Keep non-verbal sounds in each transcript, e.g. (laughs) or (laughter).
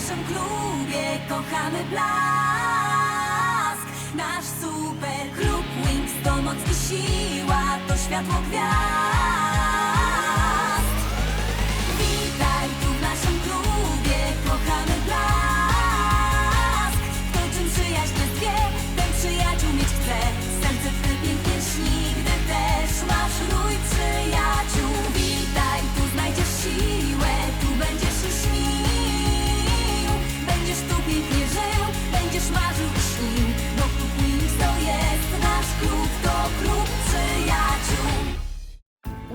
naszym klubie kochamy blask. Nasz super klub Wings to moc i siła, to światło gwiazd.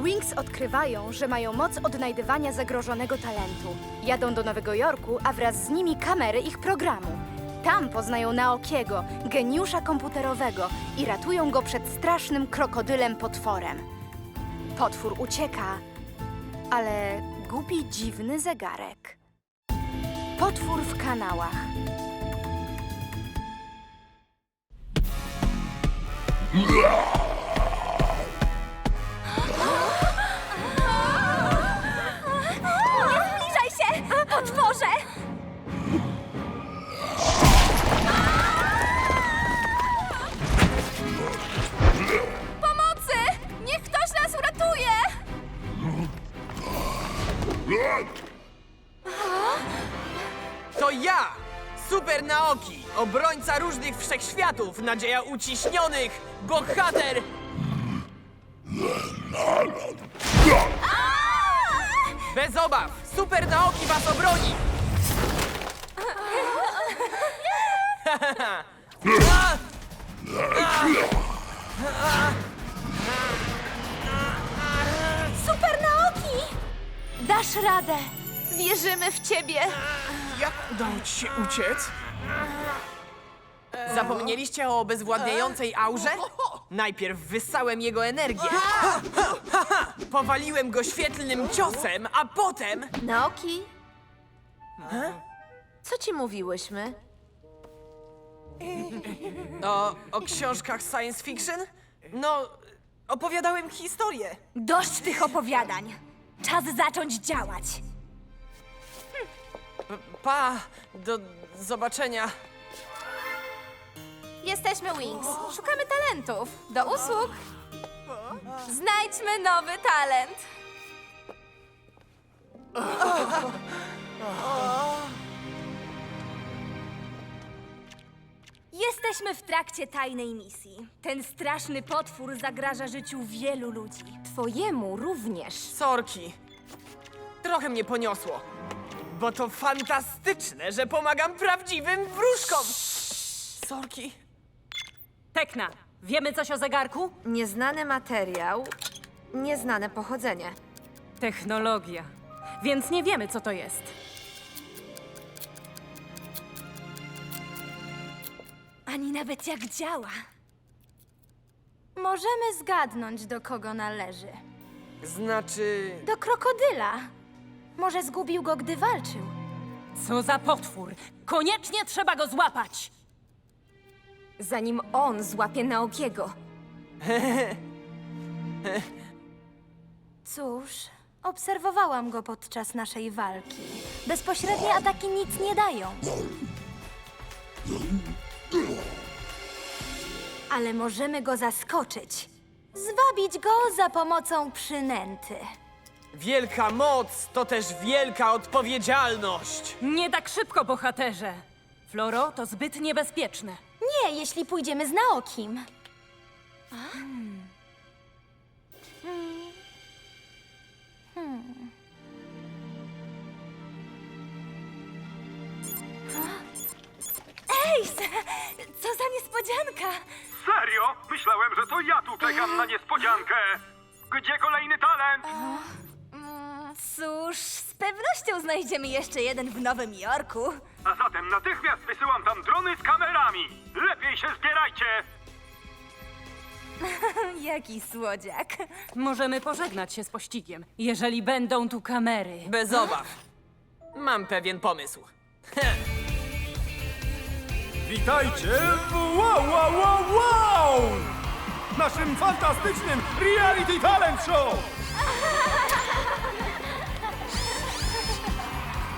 Wings odkrywają, że mają moc odnajdywania zagrożonego talentu. Jadą do Nowego Jorku, a wraz z nimi kamery ich programu. Tam poznają Naokiego, geniusza komputerowego i ratują go przed strasznym krokodylem potworem. Potwór ucieka, ale gubi dziwny zegarek. Potwór w kanałach. To ja! Super Naoki, obrońca różnych wszechświatów, nadzieja uciśnionych, bohater! Bez obaw, Super Naoki was obroni! (laughs) Dasz radę! Wierzymy w ciebie! Jak udało ci się uciec? Zapomnieliście o obezwładniającej aurze? Najpierw wyssałem jego energię. Powaliłem go świetlnym ciosem, a potem... Naoki? Co ci mówiłyśmy? O, o książkach science fiction? No, opowiadałem historię. Dość tych opowiadań! Czas zacząć działać! Pa, do zobaczenia. Jesteśmy Wings. Szukamy talentów. Do usług. Znajdźmy nowy talent. (laughs) Jesteśmy w trakcie tajnej misji. Ten straszny potwór zagraża życiu wielu ludzi. Twojemu również. Sorki. Trochę mnie poniosło. Bo to fantastyczne, że pomagam prawdziwym wróżkom. Sorki. Tekna, wiemy coś o zegarku? Nieznany materiał, nieznane pochodzenie. Technologia. Więc nie wiemy, co to jest. Ani nawet jak działa. Możemy zgadnąć, do kogo należy. Znaczy... Do krokodyla. Może zgubił go, gdy walczył. Co za potwór! Koniecznie trzeba go złapać! Zanim on złapie Naokiego. (laughs) Cóż, obserwowałam go podczas naszej walki. Bezpośrednie ataki nic nie dają. Ale możemy go zaskoczyć. Zwabić go za pomocą przynęty. Wielka moc to też wielka odpowiedzialność. Nie tak szybko, bohaterze! Floro, to zbyt niebezpieczne. Nie, jeśli pójdziemy z Naokim. Ej, co za niespodzianka! Serio? Myślałem, że to ja tu czekam na niespodziankę. Gdzie kolejny talent? Cóż, z pewnością znajdziemy jeszcze jeden w Nowym Jorku. A zatem natychmiast wysyłam tam drony z kamerami. Lepiej się zbierajcie. (laughs) Jaki słodziak. Możemy pożegnać się z pościgiem, jeżeli będą tu kamery. Bez obaw. Mam pewien pomysł. (laughs) Witajcie w wow, wow, wow, wow! Naszym fantastycznym reality talent show!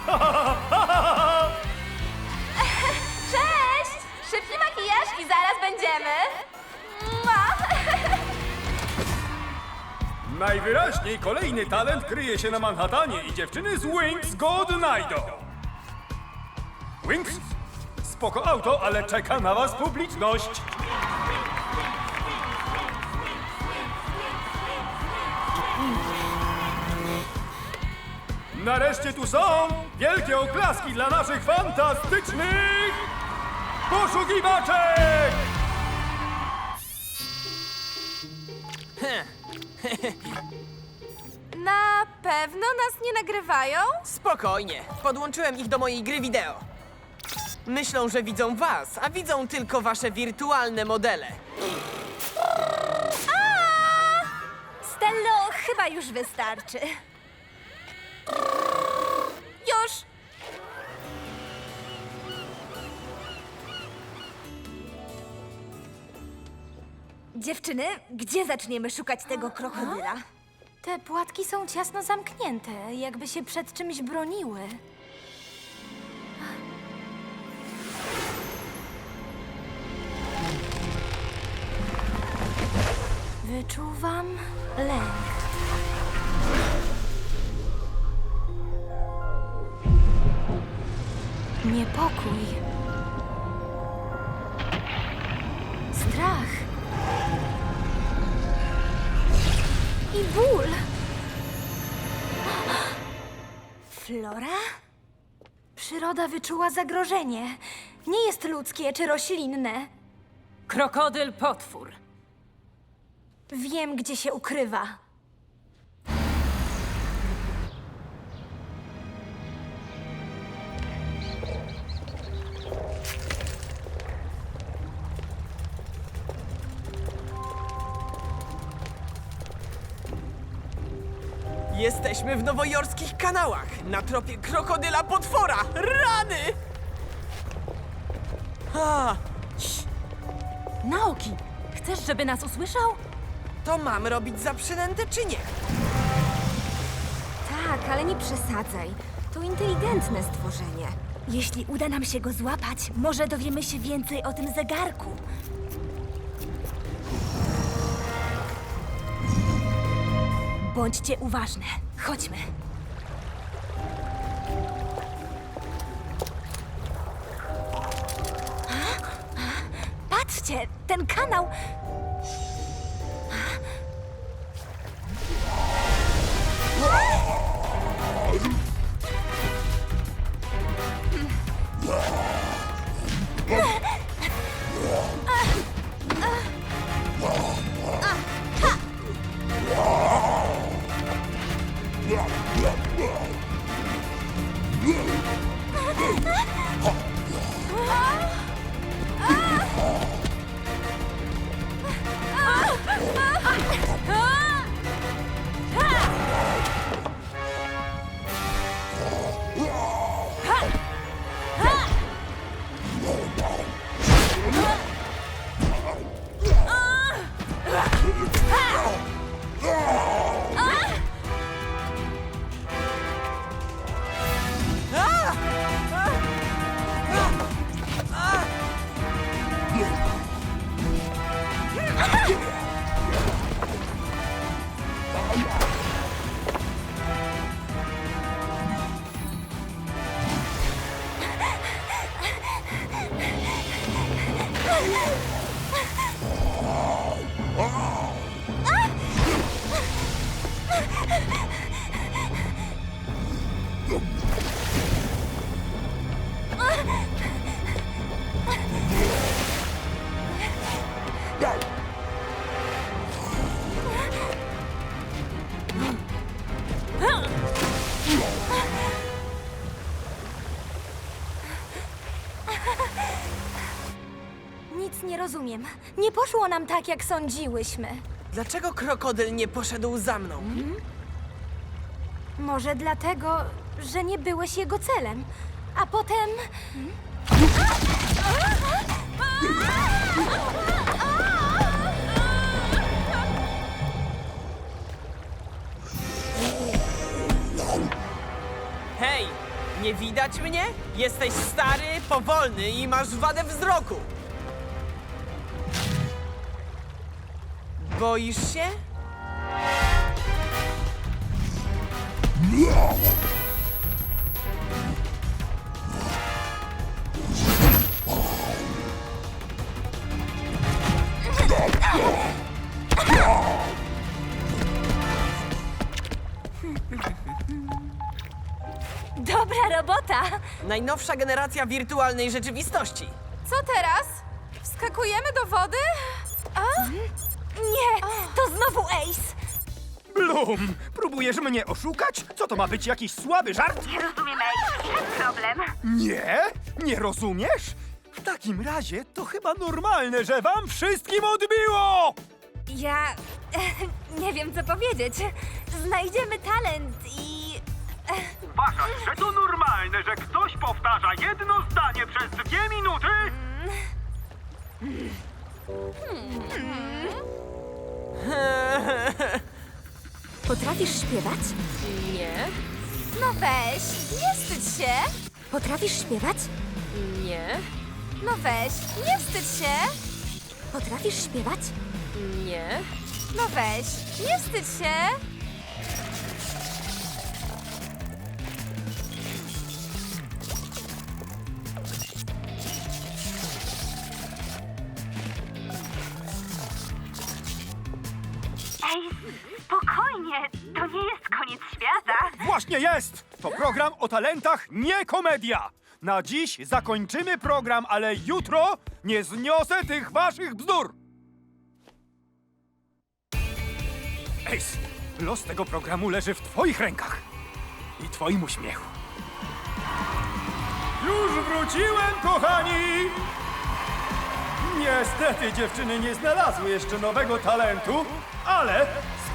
(laughs) Cześć! Szybki makijaż i zaraz będziemy. Najwyraźniej kolejny talent kryje się na Manhattanie i dziewczyny z Wings go odnajdą. Wings? Spoko auto, ale czeka na was publiczność. Nareszcie tu są wielkie oklaski dla naszych fantastycznych poszukiwaczek! Na pewno nas nie nagrywają? Spokojnie, podłączyłem ich do mojej gry wideo. Myślą, że widzą was, a widzą tylko wasze wirtualne modele. Stello, chyba już wystarczy. Już! Dziewczyny, gdzie zaczniemy szukać tego krokodyla? Te płatki są ciasno zamknięte, jakby się przed czymś broniły. Wyczuwam lęk. Niepokój. Strach. I ból. Flora? Przyroda wyczuła zagrożenie. Nie jest ludzkie czy roślinne. Krokodyl potwór. Wiem, gdzie się ukrywa. Jesteśmy w nowojorskich kanałach, na tropie krokodyla potwora. Rany! A, Naoki, chcesz, żeby nas usłyszał? To mam robić za przynętę czy nie? Tak, ale nie przesadzaj. To inteligentne stworzenie. Jeśli uda nam się go złapać, może dowiemy się więcej o tym zegarku. Bądźcie uważne. Chodźmy. Patrzcie, ten kanał. Nic nie rozumiem. Nie poszło nam tak, jak sądziłyśmy. Dlaczego krokodyl nie poszedł za mną? Może dlatego, że nie byłeś jego celem. A potem. Hej, nie widać mnie? Jesteś stary, powolny i masz wadę wzroku. Boisz się? Dobra robota! Najnowsza generacja wirtualnej rzeczywistości. Co teraz? Wskakujemy do wody? Nie, to znowu Ace! Bloom, próbujesz mnie oszukać? Co to ma być jakiś słaby żart? Nie rozumiem, Ace. Problem. Nie? Nie rozumiesz? W takim razie to chyba normalne, że wam wszystkim odbiło! Ja (laughs) nie wiem, co powiedzieć. Znajdziemy talent i... (laughs) Uważasz, że to normalne, że ktoś powtarza jedno zdanie przez dwie minuty? Potrafisz śpiewać? Nie, No weź, nie wstydź się. Potrafisz śpiewać? nie, No weź, nie wstydź się. Potrafisz śpiewać? nie. No weź, nie wstydź się. Talentach, nie komedia! Na dziś zakończymy program, ale jutro nie zniosę tych waszych bzdur! Ace, los tego programu leży w twoich rękach i twoim uśmiechu. Już wróciłem, kochani! Niestety dziewczyny nie znalazły jeszcze nowego talentu, ale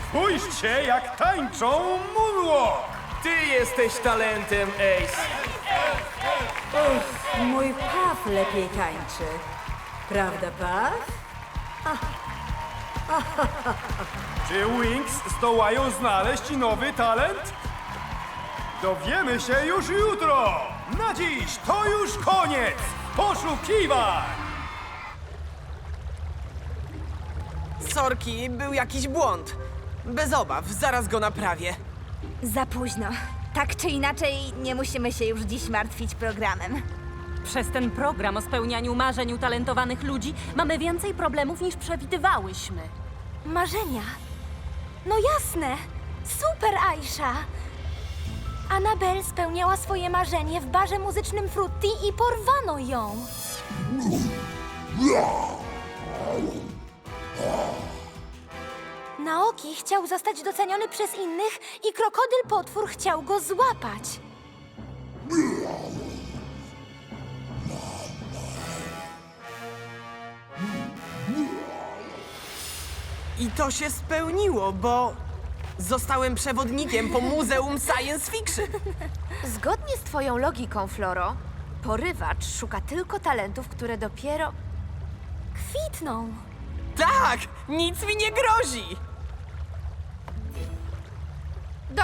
spójrzcie, jak tańczą moonwalk! Ty jesteś talentem, Ace. Mój Paw lepiej tańczy. Prawda, Paw? (laughs) Czy Wings zdołają znaleźć nowy talent? Dowiemy się już jutro! Na dziś to już koniec poszukiwań! Sorki, był jakiś błąd. Bez obaw, zaraz go naprawię. Za późno. Tak czy inaczej, nie musimy się już dziś martwić programem. Przez ten program o spełnianiu marzeń utalentowanych ludzi mamy więcej problemów niż przewidywałyśmy. Marzenia. No jasne. Super, Aisha. Anabel spełniała swoje marzenie w barze muzycznym Frutti i porwano ją. Naoki chciał zostać doceniony przez innych i krokodyl potwór chciał go złapać. I to się spełniło, bo zostałem przewodnikiem po Muzeum Science Fiction. Zgodnie z twoją logiką, Floro, porywacz szuka tylko talentów, które dopiero kwitną. Tak, nic mi nie grozi.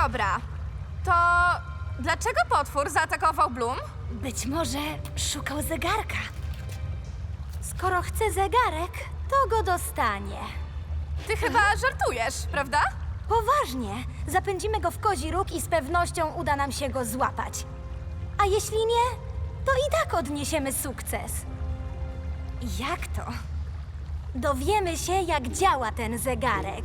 Dobra, to dlaczego potwór zaatakował Bloom? Być może szukał zegarka. Skoro chce zegarek, to go dostanie. Ty chyba żartujesz, prawda? Poważnie, zapędzimy go w kozi róg i z pewnością uda nam się go złapać. A jeśli nie, to i tak odniesiemy sukces. Jak to? Dowiemy się, jak działa ten zegarek.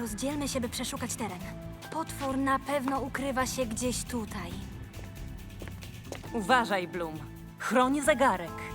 Rozdzielmy się, by przeszukać teren. Potwór na pewno ukrywa się gdzieś tutaj. Uważaj, Bloom. Chroń zegarek.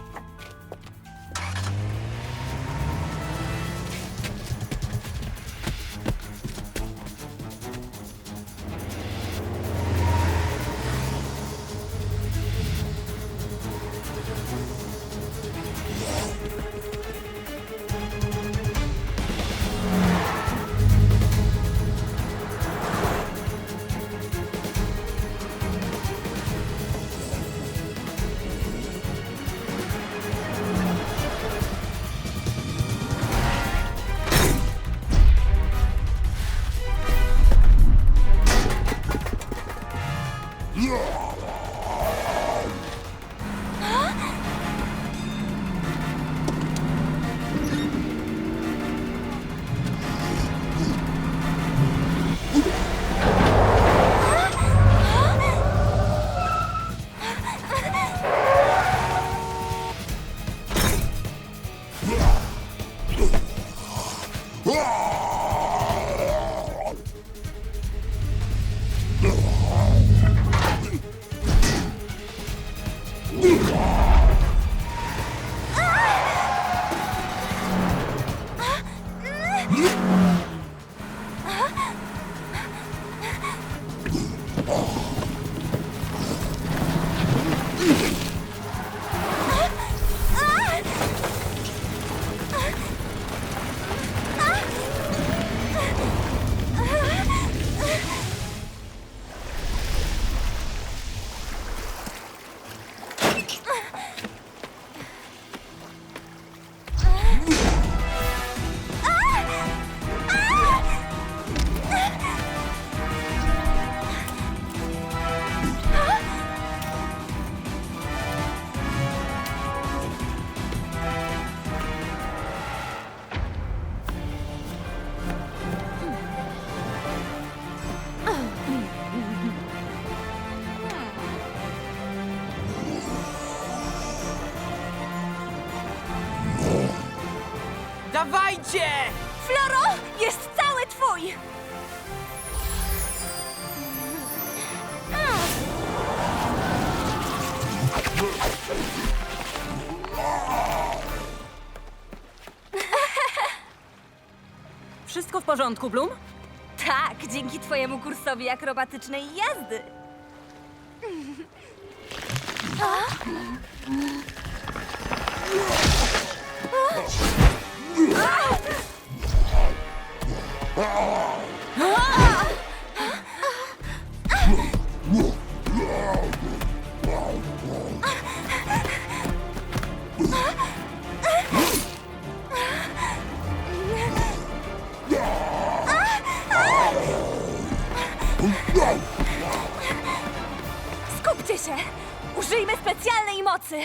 Porządku, Bloom? Tak, dzięki twojemu kursowi akrobatycznej jazdy. (laughs) Skupcie się! Użyjmy specjalnej mocy!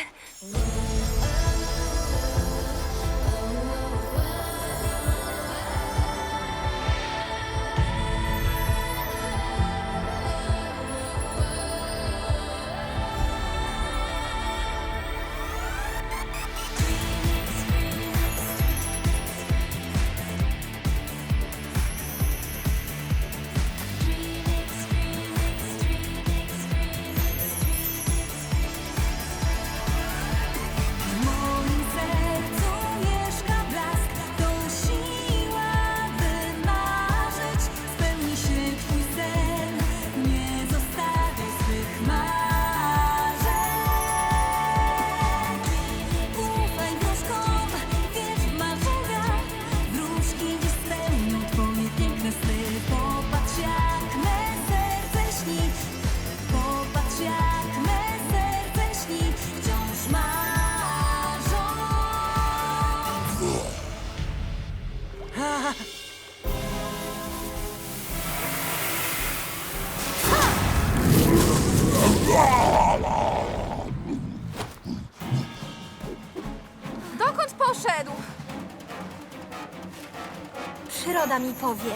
Powie.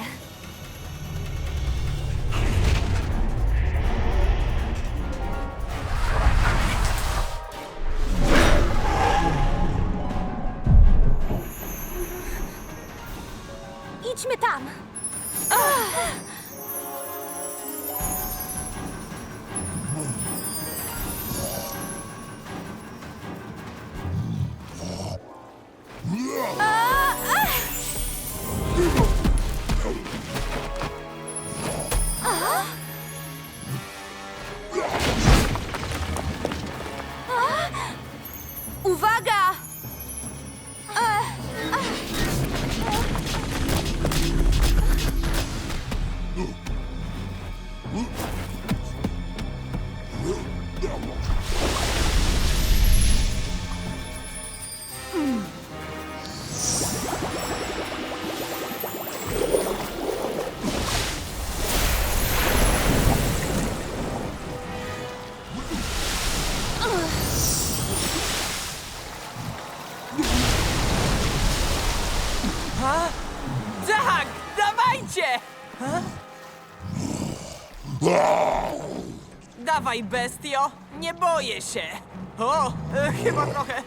Idźmy tam. Tak! Dawaj, bestio! Nie boję się! O! E, chyba trochę.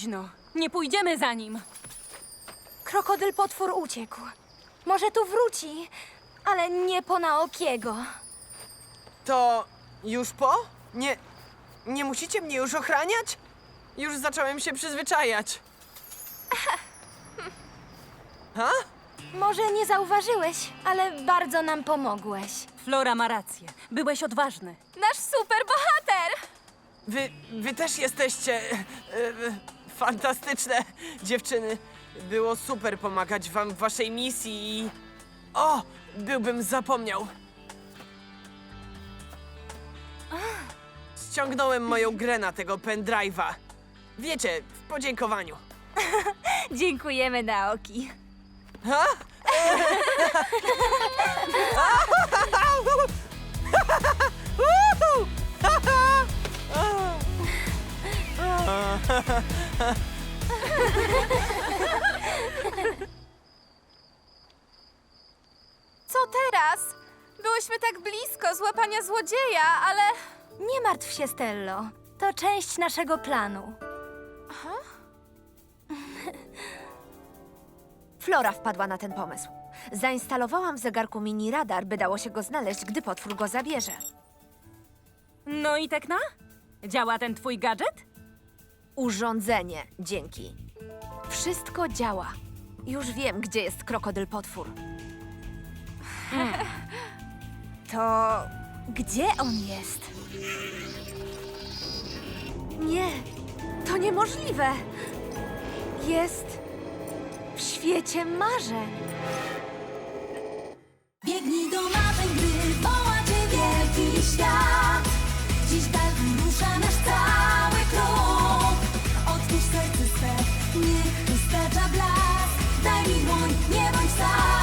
Późno. Nie pójdziemy za nim. Krokodyl potwór uciekł. Może tu wróci, ale nie po Naokiego. To już po? Nie. Nie musicie mnie już ochraniać? Już zacząłem się przyzwyczajać. (laughs) Ha? Może nie zauważyłeś, ale bardzo nam pomogłeś. Flora ma rację. Byłeś odważny. Nasz super bohater! Wy, wy też jesteście e, e, Fantastyczne dziewczyny. Było super pomagać wam w waszej misji i... O! Byłbym zapomniał. Ściągnąłem moją grę na tego pendrive'a. Wiecie, w podziękowaniu. Dziękujemy, Naoki. Ha? Co teraz? Byłyśmy tak blisko złapania złodzieja, ale... Nie martw się, Stello. To część naszego planu. (laughs) Flora wpadła na ten pomysł. Zainstalowałam w zegarku mini radar, by dało się go znaleźć, gdy potwór go zabierze. No i Tekna? Działa ten twój gadżet? urządzenie dzięki. Wszystko działa. Już wiem, gdzie jest krokodyl potwór. Hmm. To gdzie on jest? Nie, to niemożliwe. Jest w świecie marzeń. Biegnij do marzeń, gdy woła cię wielki świat. Dziś tak rusza nasz cały krąg. Niech wystarcza blask, daj mi dłoń, nie bądź sam.